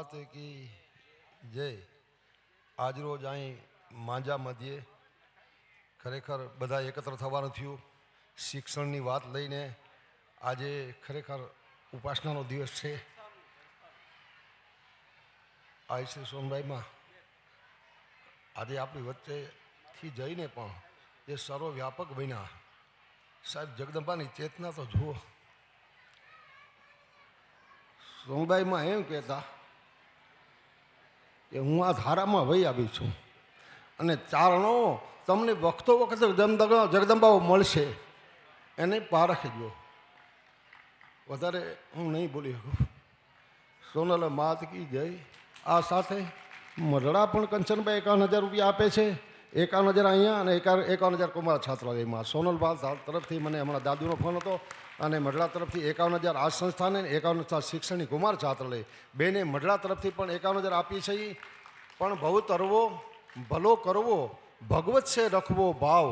માત કી જય આજરોજ અહીં માંજા મધ્યે ખરેખર બધા એકત્ર થવાનું થયું. શિક્ષણની વાત લઈને આજે ખરેખર ઉપાસનાનો દિવસ છે. આ શ્રી સોનભાઈમાં આજે આપણી વચ્ચેથી જઈને પણ એ સર્વવ્યાપક બન્યા. સાહેબ, જગદંબાની ચેતના તો જુઓ. સોનભાઈમાં એમ કહેતા કે હું આ ધારામાં વહી આવી છું. અને ચારણો તમને વખતો વખતે જગદંબા જગદંબાઓ મળશે. એને પારખજો વધારે હું નહીં બોલી શકું. સોનલ માત કી જય. આ સાથે મરડા પણ કંચનભાઈ એકાવન હજાર રૂપિયા આપે છે. એકાવન હજાર અહીંયા અને એકા એકાવન હજાર કુમાર છાત્રાલયમાં. સોનલબા તરફથી મને હમણાં દાદુનો ફોન હતો અને મઢડા તરફથી એકાવન હજાર આ સંસ્થાને એકાવન હજાર શિક્ષણની કુમાર છાત્રાલય. બેને મઢડા તરફથી પણ એકાવન હજાર આપી છે પણ ભવ તરવો, ભલો કરવો, ભગવત છે રખવો, ભાવ.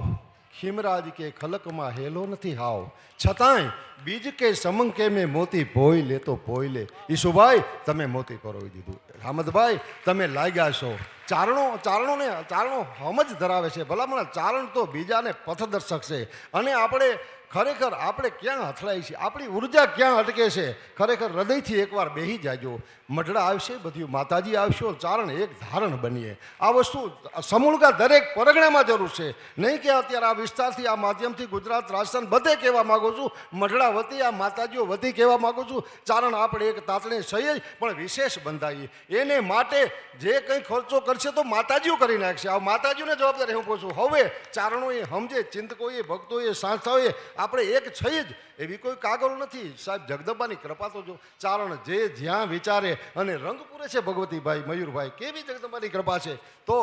ખીમરાજ કે ખલકમાં હેલો નથી હાવ. છતાંય બીજ કે સમંગ કે મેં મોતી ભોઈ લે તો ભોય લે. ઈશુભાઈ તમે મોતી પરોવી દીધું. રામદભાઈ, તમે લાગ્યા છો. ચારણો, ચારણોને, ચારણો હમ જ ધરાવે છે. ભલામણ, ચારણ તો બીજાને પથદર્શક છે. અને આપણે ખરેખર આપણે ક્યાં અથડાય છે આપણી ઊર્જા ક્યાં અટકે છે? ખરેખર હૃદયથી એકવાર બેહી જાજો. મઢડા આવશે બધું માતાજી આવશો, ચારણ એક ધારણ બનીએ. આ વસ્તુ સમૂળગા દરેક પરગણામાં જરૂર છે. નહીં કે અત્યારે આ વિસ્તારથી, આ માધ્યમથી ગુજરાત, રાજસ્થાન બધે કહેવા માગું છું. મઢડા વતી, આ માતાજીઓ વતી કહેવા માગું છું. ચારણ આપણે એક તાતણે સહી જ પણ વિશેષ બંધાઈએ. એને માટે જે કંઈ ખર્ચો કરશે તો માતાજીઓ કરી નાખશે. આ માતાજીઓને જવાબદારી હું પૂછું. હવે ચારણોએ સમજે, ચિંતકોએ, ભક્તોએ, સંસ્થાઓએ આપણે એક છે જ, એવી કોઈ કાગળ નથી. સાહેબ, જગદંબાની કૃપા તો જો, ચારણ જે જ્યાં વિચારે અને રંગ પૂરે છે ભગવતીભાઈ, મયુરભાઈ, કેવી જગદંબાની કૃપા છે? તો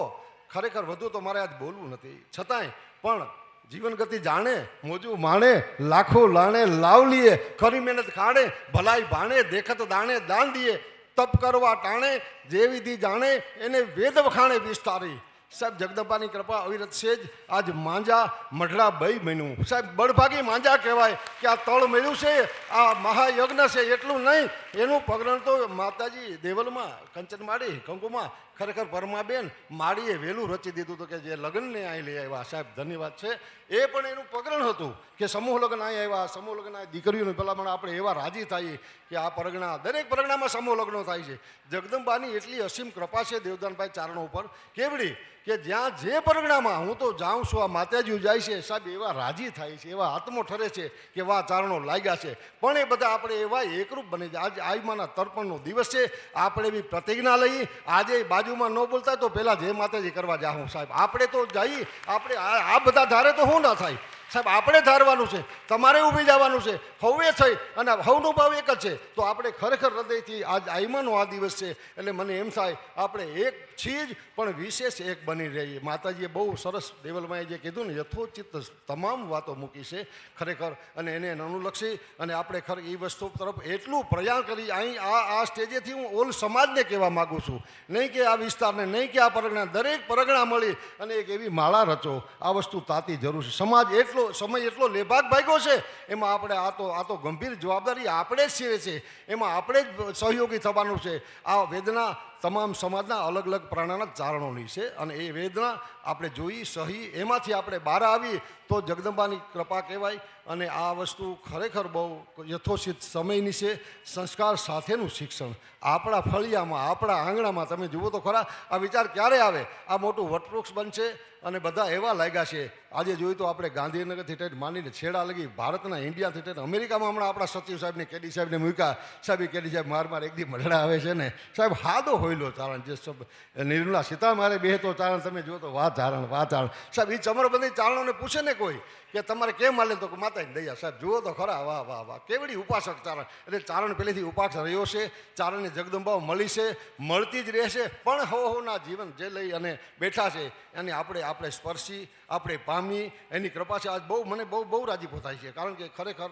ખરેખર વધુ તો મારે આજ બોલવું નથી. છતાંય પણ જીવન ગતિ જાણે, મોજું માણે, લાખો લાણે લાવલીએ ખરી મહેનત ખાણે, ભલાઈ ભાણે, દેખત દાણે, દાન દીએ, તપ કરવા ટાણે જે વિધિ જાણે, એને વેદ વખાણે વિસ્તારી. સાહેબ, જગદંબાની કૃપા અવિરત છે જ. આજ માંજા મઢડા બઈ બન્યું. સાહેબ, બળભાગી માંજા કહેવાય કે આ તળ મળ્યું છે, આ મહાયજ્ઞ છે, એટલું નહીં. એનું પગરણ તો માતાજી દેવલમાં, કંચન માડી કંકુમાં ખરેખર પરમાબેન માળીએ વહેલું રચી દીધું હતું કે જે લગ્નને અહીં લઈ આવ્યા. સાહેબ, ધન્યવાદ છે. એ પણ એનું પગરણ હતું કે સમૂહ લગ્ન અહીં આવ્યા, સમૂહ લગ્ન દીકરીઓને ભલામણ આપણે એવા રાજી થઈએ કે આ પરગણા, દરેક પરગણામાં સમૂહ લગ્નો થાય છે. જગદંબાની એટલી અસીમ કૃપા છે દેવદાનભાઈ ચારણો ઉપર. કેવડી કે જ્યાં જે પરગણામાં હું તો જાઉં છું, આ માતાજીઓ જાય છે, સાહેબ, એવા રાજી થાય છે, એવા આત્મો ઠરે છે કે વાહ, ચારણો લાગ્યા છે. પણ એ બધા આપણે એવા એકરૂપ બને છે આજે આઈમાના તર્પણનો દિવસ છે. આપણે બી પ્રતિજ્ઞા લઈ આજે બાજુમાં ન બોલતા તો પહેલાં જે માતાજી કરવા જાઉં સાહેબ. આપણે તો જઈ, આપણે આ બધા ધારે તો શું ના થાય. સાહેબ, આપણે ધારવાનું છે, તમારે ઊભી જવાનું છે હવે થઈ અને હવનો ભાવ એક જ છે. તો આપણે ખરેખર હૃદયથી આજ આઈમાનો આ દિવસ છે, એટલે મને એમ થાય, આપણે એક છીએ જ, પણ વિશેષ એક બની રહીએ. માતાજીએ બહુ સરસ દેવલમાએ જે કીધું ને, યથોચિત તમામ વાતો મૂકી છે, ખરેખર. અને એને અનુલક્ષી અને આપણે ખર એ વસ્તુ તરફ એટલું પ્રયાણ કરી, અહીં આ આ સ્ટેજેથી હું ઓલ સમાજને કહેવા માગું છું. નહીં કે આ વિસ્તારને, નહીં કે આ પરગણા, દરેક પરગણા મળી અને એક એવી માળા રચો. આ વસ્તુ તાતી જરૂર છે. સમાજ એટલો સમય એટલો લેભાગ ભાગ્યો છે, એમાં આપણે આ તો આ તો ગંભીર જવાબદારી આપણે જ છીએ છે. એમાં આપણે જ સહયોગી થવાનું છે. આ વેદના તમામ સમાજના અલગ અલગ પ્રાણાના ચારણોની છે અને એ વેદના આપણે જોઈ, સહી, એમાંથી આપણે બહાર આવી તો જગદંબાની કૃપા કહેવાય અને આ વસ્તુ ખરેખર બહુ યથોચિત સમયની છે, સંસ્કાર સાથેનું શિક્ષણ. આપણા ફળિયામાં, આપણા આંગણામાં તમે જુઓ તો ખરા, આ વિચાર ક્યારે આવે? આ મોટું વટવૃક્ષ બનશે અને બધા એવા લાગ્યા છે. આજે જોયું તો આપણે ગાંધીનગરથી ટેટ માંડીને છેડા લગી ભારતના ઇન્ડિયાથી ટેટ અમેરિકામાં હમણાં આપણા સચિવ સાહેબને, કેડી સાહેબને મૂક્યા. સાહેબ કેડી સાહેબ માર માર એક દી મળડા આવે છે ને. સાહેબ, હાદો હોયલો ચારણ જે નિર્મલા સીતા મારે બે તો ચારણ તમે જુઓ તો વાહ ચારણ વાહ ચારણ સાહેબ એ ચમરબંધી ચારણોને પૂછે ને કોઈ કે તમારે કેમ હાલે તો કે માતાજી દયા. સાહેબ, જુઓ તો ખરા, વાહ વાહ વાહ. કેવડી ઉપાસક ચારણ એટલે ચારણ પહેલેથી ઉપાસ રહ્યો છે, ચારણને જગદંબાઓ મળી છે, મળતી જ રહેશે. પણ હો હોના જીવન જે લઈ અને બેઠા છે, એને આપણે આપણે સ્પર્શી, આપણે પામી, એની કૃપા છે. આજ બહુ, મને બહુ બહુ રાજીપો થાય છે. કારણ કે ખરેખર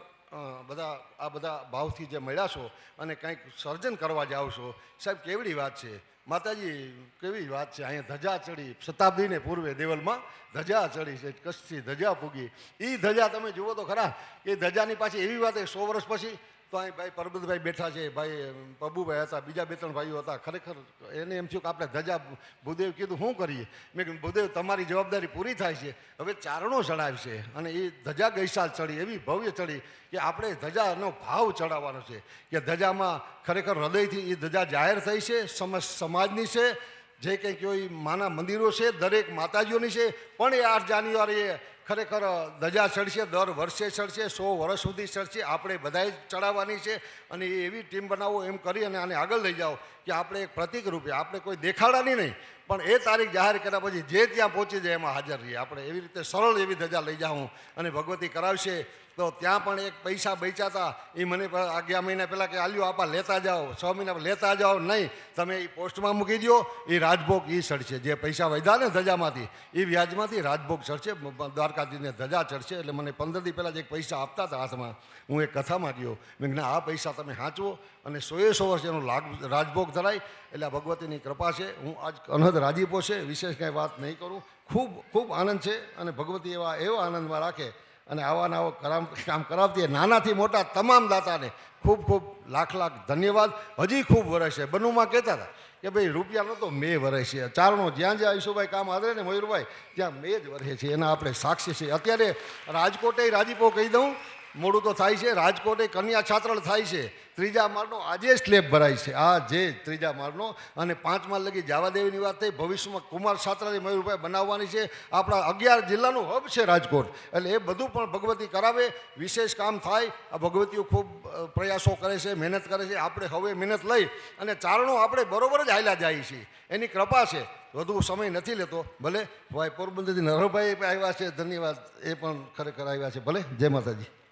બધા, આ બધા ભાવથી જે મળ્યા છો અને કંઈક સર્જન કરવા જાઓ છો, સાહેબ કેવડી વાત છે? માતાજી, કેવી વાત છે? અહીંયા ધજા ચડી, શતાબ્દીને પૂર્વે દેવલમાં ધજા ચડી છે, કચ્છથી ધજા પૂગી. એ ધજા તમે જુઓ તો ખરા, એ ધજાની પાછી એવી વાત છે, સો વર્ષ પછી તો અહીં ભાઈ પરબતભાઈ બેઠા છે. ભાઈ પબુભાઈ હતા, બીજા બે ત્રણ ભાઈઓ હતા. ખરેખર એને એમ થયું કે આપણે ધજા ભૂદેવ કીધું, શું કરીએ? મેં કીધું, ભૂદેવ, તમારી જવાબદારી પૂરી થાય છે. હવે ચારણો ચડાવશે. અને એ ધજા ગઈસાલ ચડી, એવી ભવ્ય ચડી કે આપણે ધજાનો ભાવ ચડાવવાનો છે કે ધજામાં ખરેખર હૃદયથી એ ધજા જાહેર થઈ છે, સમજ, સમાજની છે, જે કંઈ કોઈ માના મંદિરો છે, દરેક માતાજીઓની છે, પણ એ આઠ જાન્યુઆરીએ ખરેખર ધજા ચડશે, દર વર્ષે ચડશે, સો વર્ષ સુધી ચડશે. આપણે બધાએ ચડાવવાની છે અને એવી ટીમ બનાવો એમ કરી અને આને આગળ લઈ જાઓ કે આપણે એક પ્રતિક રૂપે, આપણે કોઈ દેખાડાની નહીં પણ એ તારીખ જાહેર કર્યા પછી જે ત્યાં પહોંચી જાય એમાં હાજર રહીએ. આપણે એવી રીતે સરળ એવી ધજા લઈ જાઉં અને ભગવતી કરાવશે, તો ત્યાં પણ એક પૈસા બચ્યા હતા. એ મને આગલા મહિના પહેલાં કે, આલ્યો, આપા, લેતા જાઓ. છ મહિના લેતા જાઓ. નહીં, તમે એ પોસ્ટમાં મૂકી દો એ રાજભોગ એ ચડશે જે પૈસા વધ્યા ને ધજામાંથી એ વ્યાજમાંથી રાજભોગ ચડશે દ્વારકાધીશને ધજા ચડશે. એટલે મને પંદર દી પહેલાં જે પૈસા આપતા હતા હાથમાં. હું એક કથામાં ગયો. મેં આ પૈસા તમે સાચવો અને સોએ સો વર્ષ એનો લાગ, રાજભોગ ધરાય. એટલે ભગવતીની કૃપા છે. હું આજ અનહદ રાજીપો છે વિશેષ કાંઈ વાત નહીં કરું. ખૂબ ખૂબ આનંદ છે અને ભગવતી એવા એવા આનંદમાં રાખે અને આવા નાવો કામ કામ કરાવતી નાનાથી મોટા તમામ દાતાને ખૂબ ખૂબ લાખ લાખ ધન્યવાદ. હજી ખૂબ વરસ છે. બનુમાં કહેતા હતા કે ભાઈ, રૂપિયા નહોતો, મેં વરસ છે. ચારણો જ્યાં જ્યાં ઈશુભાઈ કામ આદરે ને મયુરભાઈ, ત્યાં મેં જ વરસે છે. એના આપણે સાક્ષી છીએ. અત્યારે રાજકોટે રાજીપો કહી દઉં મોડું તો થાય છે, રાજકોટે કન્યા છાત્રળ થાય છે, ત્રીજા માળનો આજે સ્લેબ ભરાય છે. આ જે ત્રીજા માળનો અને પાંચ માળ લગી જાવાદેવીની વાત થઈ, ભવિષ્યમાં કુમાર છાત્રાલય મયુરભાઈ બનાવવાની છે. આપણા અગિયાર જિલ્લાનું હબ છે રાજકોટ. એટલે એ બધું પણ ભગવતી કરાવે, વિશેષ કામ થાય. આ ભગવતીઓ ખૂબ પ્રયાસો કરે છે, મહેનત કરે છે. આપણે હવે મહેનત લઈ અને ચારણો આપણે બરોબર જ હાલ્યા જાય છીએ એની કૃપા છે. વધુ સમય નથી લેતો. ભલે, ભાઈ પોરબંદરથી નરભાઈ આવ્યા છે. ધન્યવાદ. એ પણ ખરેખર આવ્યા છે. ભલે, જય માતાજી.